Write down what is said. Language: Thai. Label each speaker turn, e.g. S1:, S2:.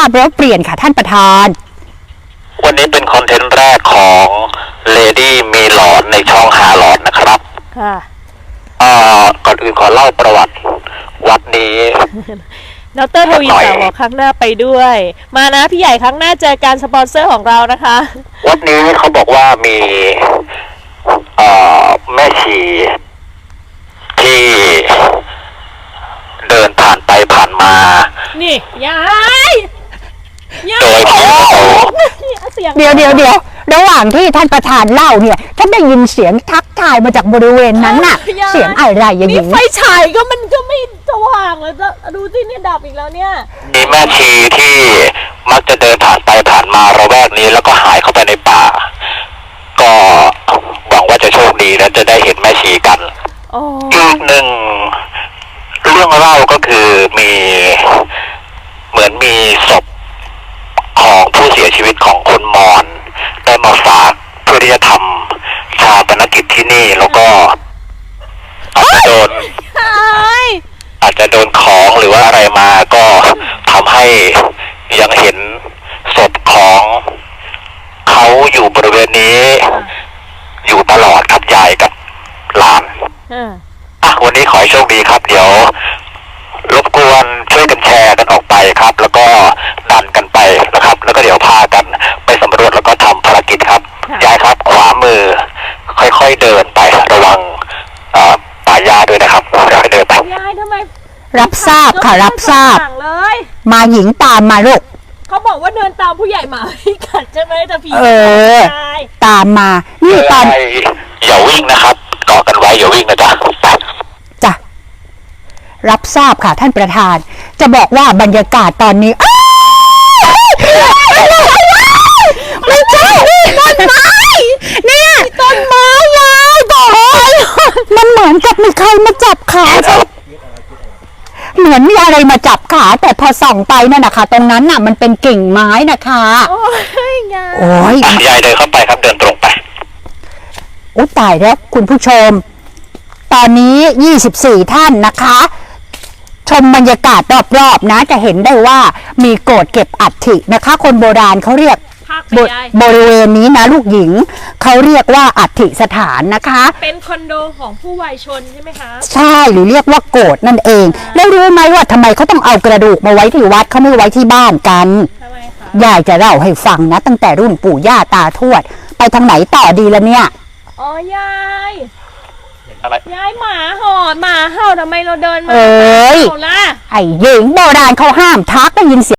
S1: าพแล้วเปลี่ยนค่ะท่านประธาน
S2: วันนี้เป็นคอนเทนต์แรกของ Lady มีหลอนในช่องหาหลอนนะครับ
S3: ค่ะ
S2: เอ่อก่อนอื่นขอเล่าประวัติวัดนี้
S3: ดรทวี
S2: หน่อย
S3: ศักดิ์บอกครั้งหน้าไปด้วย มานะพี่ใหญ่ครั้งหน้าเจอการสปอนเซอร์ของเรานะคะ
S2: วัดนี้เขาบอกว่ามีเอ่อแม่ชีที่เดินผ่านไปผ่านมา
S3: นี่ยายยา
S2: โด
S3: ย
S2: ยที่เขา
S3: เสี ยง
S1: เดี๋ยวเดี๋ยวเดี๋ยวระหว่างที่ท่านประธานเล่าเนี่ยฉันได้ยินเสียงทักทายมาจากบริเวณนั้นน่ะ
S3: ยา
S1: เสียงอะไรอย่าง
S3: นี่
S1: นี้
S3: ไฟฉายก็มันก็ไม่สว่างเลยดูสิเนี่ยดับอีกแล้วเนี่ย
S2: มีแม่ชีที่มักจะเดินผ่านไปผ่านมาระแวกนี้แล้วก็หายเข้าไปในป่า ก็หวังว่าจะโชคดีและจะได้เห็นแม่ชีกัน
S3: โอ้
S2: อีกหนึ่งเรื่องเล่าก็คือมีเหมือนมีศพของผู้เสีย ชีวิตของคนมอญได้มาฝากเพื่อที่จะทำชาปนกิจที่นี่แล้วก็อาจจะโดน
S3: ยาย
S2: อาจจะโดนของหรือว่าอะไรมาก็ทำให้ยังเห็นศพของเขาอยู่บริเวณนี้ อยู่ตลอดครับยายกับหลาน
S3: อ่า
S2: อะวันนี้ขอให้โชคดีครับ เดี๋ยว รบกวน อยๆเดินไประวังเอ่อป่าหญ้าด้วยนะครับค่อยๆเดินไป
S3: ยายทำไม
S1: รับทราบค่ะรับทราบ
S3: ก็ไม่สว่างเลย
S1: มาหญิงตามมาลูก
S3: เขาบอกว่าเดินตามผู้ใหญ่หมาไม่กัดใช่ไหมแต่ผี
S1: เออ
S3: ตาย
S1: ตามมา นี่ตอน
S2: อย่าวิ่งนะครับเกาะกันไว้อย่าวิ่งนะจ๊ะไป
S1: จ้ะรับทราบค่ะท่านประธาน จะบอกว่าบรรยากาศตอนนี้อ้าวไม่ใช่ต้นไม้เนี่ยต้นไม้ยายบอกมันเหมือนกับมี ใครมาจับขาฉันเหมือนมีอะไรมาจับขา แต่พอส่องไปนั่นนะคะ ตรงนั้นน่ะ มันเป็นกิ่งไม้นะคะ
S3: โอ้ยยาย
S1: โอ้ย
S2: อะยายเดินเข้าไปครับเดินตรงไป
S1: อุ้ตายแล้วคุณผู้ชม ตอนนี้ 24 ท่านนะคะ ชมบรรยากาศรอบๆนะ จะเห็นได้ว่ามีโกดเก็บอัฐินะคะ คนโบราณเขาเรียก
S3: พักไป
S1: บ
S3: ยาย
S1: บริเวณนี้นะลูกหญิง เขาเรียกว่าอัฐิสถานนะคะ
S3: เป็นคอนโดของผู้วัยชนใช่ไหมคะ
S1: ใช่หรือเรียกว่าโกดนั่นเอง แล้วรู้ไหมว่าทำไมเขาต้องเอากระดูกมาไว้ที่วัดเขาไม่ไว้ที่บ้านกัน
S3: ทำไมคะ
S1: ยายจะเล่าให้ฟังนะ ตั้งแต่รุ่นปู่ย่าตาทวด ไปทางไหนต่อดีละเนี่ย
S3: อ๋อยาย
S2: อะไร
S3: ยายหมาหอนหมาเห่าทำไมเราเดินมา
S1: เอ้ย
S3: เห่าล่ะ
S1: ไอ้หญิงโบราณเขาห้ามทักได้ยินเสียง